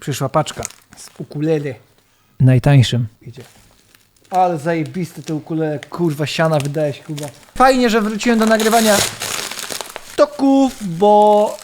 Przyszła paczka z ukulele. Najtańszym. Idzie. Ale zajebiste te ukulele, kurwa, siana wydałeś, kurwa. Fajnie, że wróciłem do nagrywania toków, bo...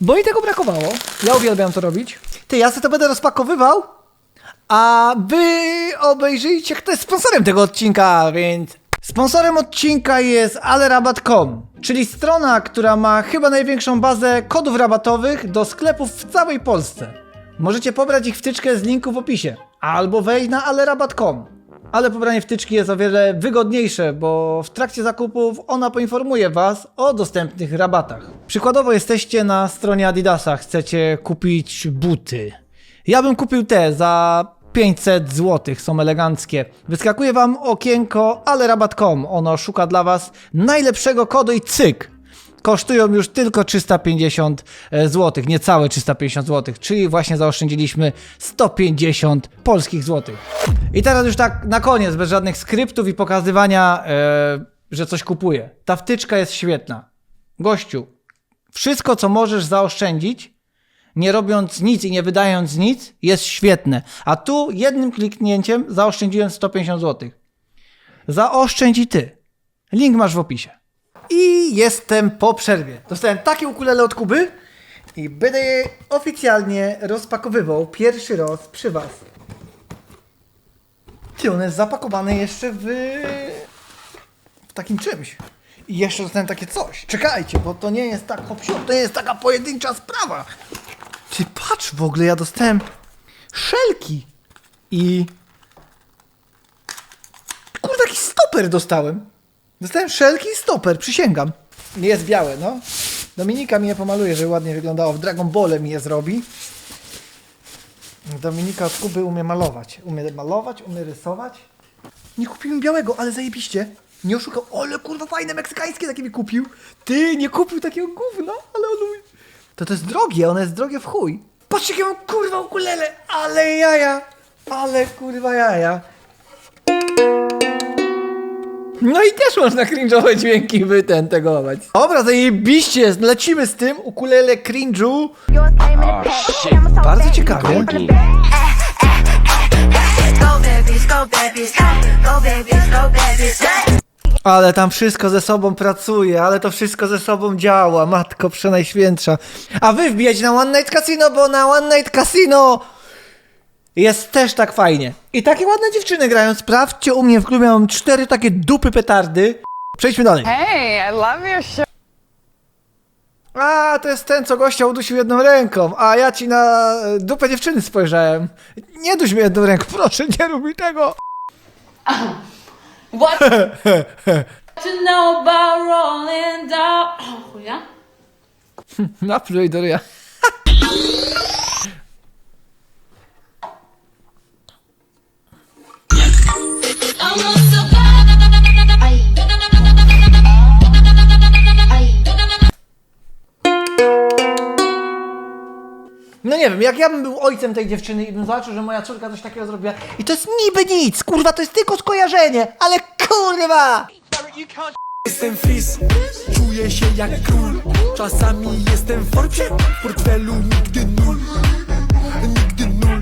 Bo mi tego brakowało. Ja uwielbiam to robić. Ty, ja sobie to będę rozpakowywał, a wy obejrzyjcie, kto jest sponsorem tego odcinka, więc... Sponsorem odcinka jest alerabat.com, czyli strona, która ma chyba największą bazę kodów rabatowych do sklepów w całej Polsce. Możecie pobrać ich wtyczkę z linku w opisie, albo wejść na alerabat.com. Ale pobranie wtyczki jest o wiele wygodniejsze, bo w trakcie zakupów ona poinformuje Was o dostępnych rabatach. Przykładowo jesteście na stronie Adidasa, chcecie kupić buty. Ja bym kupił te za 500 zł, są eleganckie. Wyskakuje Wam okienko alerabat.com, ono szuka dla Was najlepszego kodu i cyk! kosztują już tylko 350 zł, niecałe 350 zł, czyli właśnie zaoszczędziliśmy 150 polskich złotych. I teraz już tak na koniec, bez żadnych skryptów i pokazywania, e, że coś kupuję. Ta wtyczka jest świetna. Gościu, wszystko co możesz zaoszczędzić, nie robiąc nic i nie wydając nic, jest świetne. A tu jednym kliknięciem zaoszczędziłem 150 zł. Zaoszczędź i ty. Link masz w opisie. I jestem po przerwie. Dostałem takie ukulele od Kuby i będę je oficjalnie rozpakowywał pierwszy raz przy was. Ty, one jest zapakowane jeszcze w, w takim czymś. I jeszcze dostałem takie coś. Czekajcie, bo to nie jest tak hop to nie jest taka pojedyncza sprawa. Ty patrz w ogóle, ja dostałem szelki i... Kurde, taki stoper dostałem. Dostałem szelki i stoper, przysięgam. Jest białe, no. Dominika mi je pomaluje, żeby ładnie wyglądało. W Dragon Ball mi je zrobi. Dominika od Kuby umie malować. Umie malować, umie rysować. Nie kupiłem białego, ale zajebiście. Nie oszukał. Ale kurwa fajne meksykańskie takie mi kupił. Ty, nie kupił takiego gówna, ale on. To to jest drogie, one jest drogie w chuj. Patrzcie, jakie mam kurwa ukulele, ale jaja. Ale kurwa jaja. No i też można cringe'owe dźwięki wytentegować. Dobra, zajebiście lecimy z tym, ukulele cringe'u. Bardzo ciekawie. Go babies, go babies, go babies, go babies. Ale tam wszystko ze sobą pracuje, ale to wszystko ze sobą działa, matko przenajświętsza. A wy wbijać na One Night Casino, bo na One Night Casino jest też tak fajnie. I takie ładne dziewczyny grają, sprawdźcie u mnie w klubie mam cztery takie dupy petardy. Przejdźmy dalej. Hey, I love your show. A, to jest ten, co gościa udusił jedną ręką, a ja ci na dupę dziewczyny spojrzałem. Nie duś mnie jedną ręką, proszę, nie rób mi tego. What to know about rolling down? Oh, yeah. Napluj do ryja. Jak ja bym był ojcem tej dziewczyny i bym zobaczył, że moja córka coś takiego zrobiła i to jest niby nic, kurwa, to jest tylko skojarzenie, ale kurwa! Jestem fris, czuję się jak król Czasami jestem w Forbesie, w portfelu nigdy nul Nigdy nul,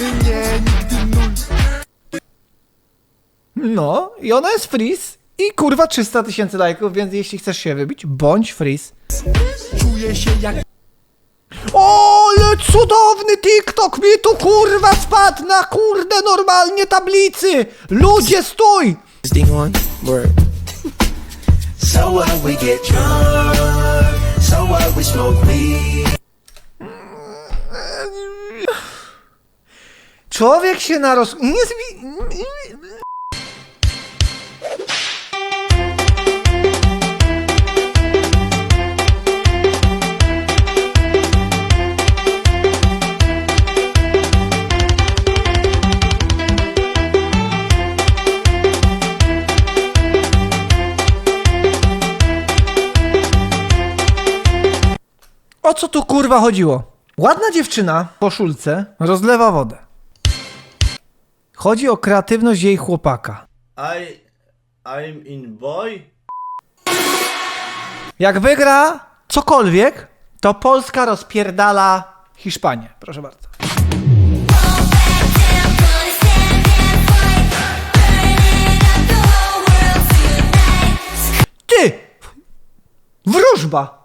nie, nigdy nul No, i ona jest freeze i kurwa 300 tysięcy lajków, więc jeśli chcesz się wybić, bądź freeze. Czuję się jak O, cudowny TikTok mi tu kurwa spadł na kurde normalnie tablicy! Ludzie stój! On, So we get drunk So we smoke weed Człowiek się naros... Nie. O co tu kurwa chodziło? Ładna dziewczyna w koszulce rozlewa wodę. Chodzi o kreatywność jej chłopaka. I I'm in boy. Jak wygra cokolwiek, to Polska rozpierdala Hiszpanię. Proszę bardzo. Ty! Wróżba!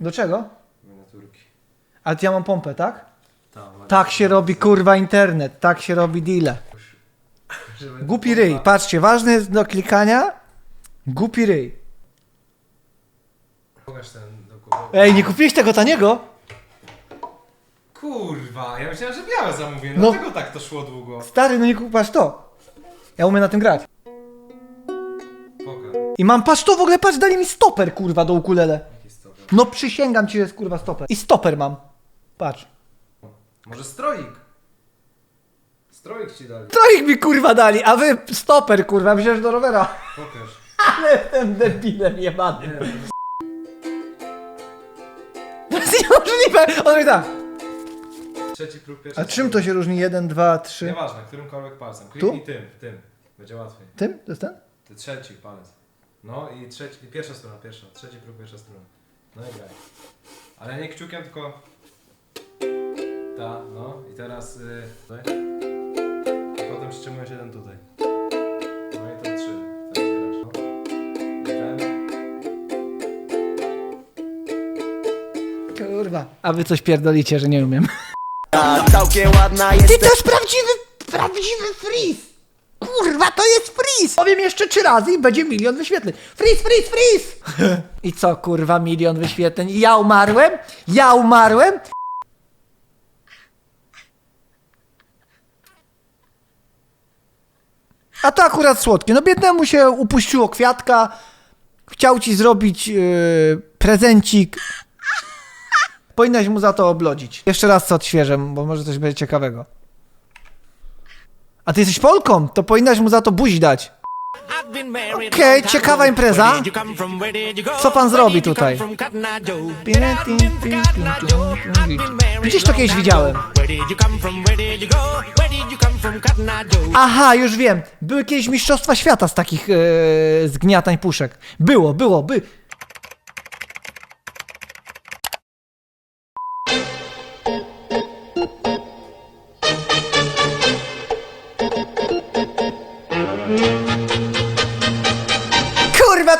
Do czego? Ale ja mam pompę, tak? Tak się robi kurwa internet, tak się robi deale. Głupi ryj, patrzcie, ważny jest do klikania. Głupi ryj. Pokaż ten dokument. Ej, nie kupiłeś tego taniego? Kurwa, ja myślałem, że białe zamówię, No. dlatego tak to szło długo. Stary, no nie kupasz to. Ja umiem na tym grać. Pokaż. I mam, patrz to w ogóle, patrz, dali mi stoper kurwa do ukulele. No przysięgam ci, że jest kurwa stoper. I stoper mam. Patrz. Może stroik? Stroik ci dali. Troich mi kurwa dali, a wy stoper kurwa, że do rowera. Pokaż. Ale jestem debilem jebanym. To jest niemożliwe. On mówi tak. Trzeci próg, pierwszy A czym to się różni? Jeden, dwa, trzy. Nieważne, którymkolwiek palcem. Kliknij tym, tym. Będzie łatwiej. Tym? To jest ten? Ty trzeci palec. No i trzeci, i pierwsza strona, pierwsza. Trzeci próg, pierwsza strona. No i graj. Ale nie kciukiem, tylko... Ta, no i teraz... Y, tutaj. I potem przytrzymujesz jeden tutaj. No i to trzy. Teraz grasz, no. I ten. Kurwa. A wy coś pierdolicie, że nie umiem. Całkiem ładna Ty to jest prawdziwy, prawdziwy freeze! Kurwa, to jest freeze! Powiem jeszcze trzy razy i będzie milion wyświetleń. Freeze, freeze, freeze! I co, kurwa, milion wyświetleń? I ja umarłem? Ja umarłem? A to akurat słodkie. No biednemu się upuściło kwiatka. Chciał ci zrobić yy, prezencik. Powinnaś mu za to oblodzić. Jeszcze raz co odświeżę, bo może coś będzie ciekawego. A ty jesteś Polką, to powinnaś mu za to buzi dać. Okej, ciekawa impreza. Co pan zrobi tutaj? Gdzieś to kiedyś widziałem. Aha, już wiem. Były kiedyś mistrzostwa świata z takich e, zgniatań puszek. Było, było, by.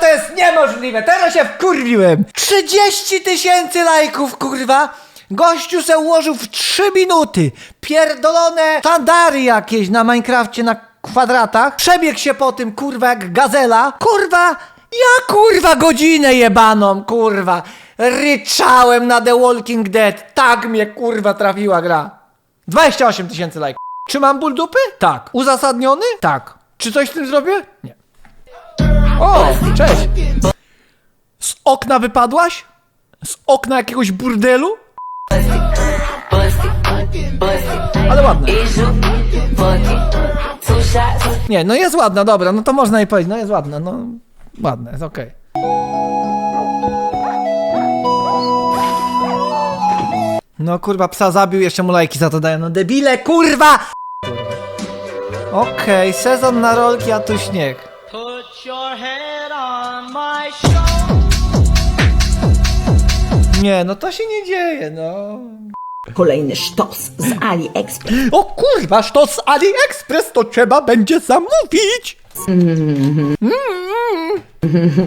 To jest niemożliwe! Teraz się wkurwiłem! 30 tysięcy lajków, kurwa! Gościu se ułożył w 3 minuty pierdolone standary jakieś na Minecrafcie na kwadratach. Przebiegł się po tym, kurwa, jak gazela. Kurwa, ja kurwa godzinę jebaną, kurwa. Ryczałem na The Walking Dead. Tak mnie kurwa trafiła gra. 28 tysięcy lajków. Czy mam ból dupy? Tak. Uzasadniony? Tak. Czy coś z tym zrobię? Nie. O, cześć! Z okna wypadłaś? Z okna jakiegoś burdelu? Ale ładne. Nie, no jest ładna, dobra, no to można jej powiedzieć, no jest ładna, no ładne, jest okej. No kurwa, psa zabił, jeszcze mu lajki za to dają, no debile, kurwa! Okej, sezon na rolki, a tu śnieg. Nie, no to się nie dzieje, no. Kolejny sztos z AliExpress. O kurwa, to z AliExpress to trzeba będzie zamówić. Mm.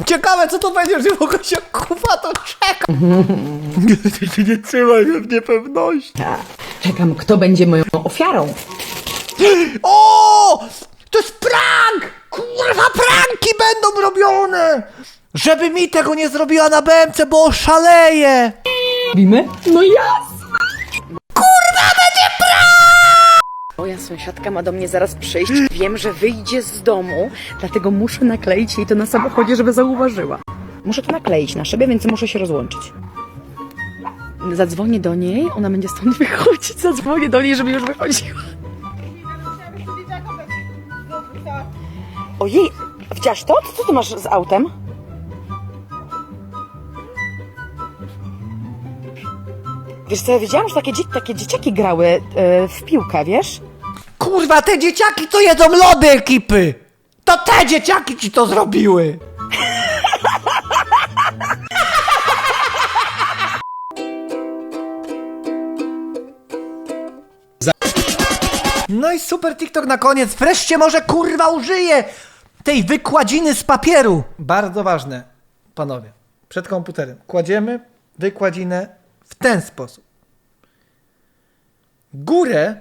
Ciekawe co to będzie, że mogę się kuwa to czeka. Ty się nie trzymaj w niepewności. Czekam, kto będzie moją ofiarą. O! To jest prank! Kurwa, pranki będą robione! Żeby mi tego nie zrobiła na BMC, bo oszaleję! Robimy? No jasne. Moja sąsiadka ma do mnie zaraz przyjść. Wiem, że wyjdzie z domu, dlatego muszę nakleić jej to na samochodzie, żeby zauważyła. Muszę to nakleić na szybie, więc muszę się rozłączyć. Zadzwonię do niej, ona będzie stąd wychodzić. Zadzwonię do niej, żeby już wychodziła. Ojej, widziałaś to? Co ty masz z autem? Wiesz co, ja widziałam, że takie, dzie- takie dzieciaki grały e, w piłkę, wiesz? Kurwa, te dzieciaki to jedzą lody ekipy! To te dzieciaki ci to zrobiły! No i super TikTok na koniec. Wreszcie może kurwa użyję tej wykładziny z papieru. Bardzo ważne, panowie. Przed komputerem kładziemy wykładzinę w ten sposób. Górę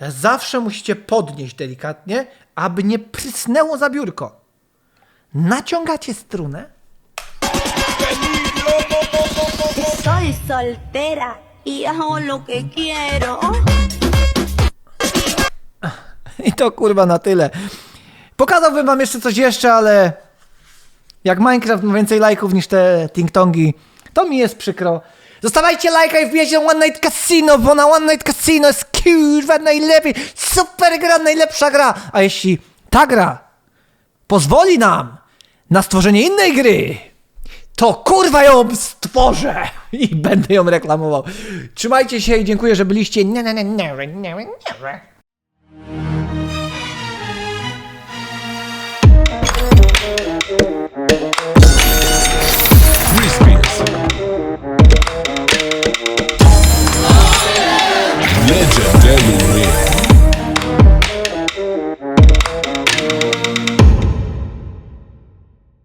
zawsze musicie podnieść delikatnie, aby nie prysnęło za biurko. Naciągacie strunę. Soy soltera y hago lo que quiero. I to kurwa na tyle. Pokazałbym wam jeszcze coś jeszcze, ale jak Minecraft ma więcej lajków niż te ting-tongi, to mi jest przykro. Zostawajcie lajka i wbijajcie na One Night Casino, bo na One Night Casino jest kurwa najlepiej. Super gra, najlepsza gra. A jeśli ta gra pozwoli nam na stworzenie innej gry, to kurwa ją stworzę i będę ją reklamował. Trzymajcie się i dziękuję, że byliście. very real.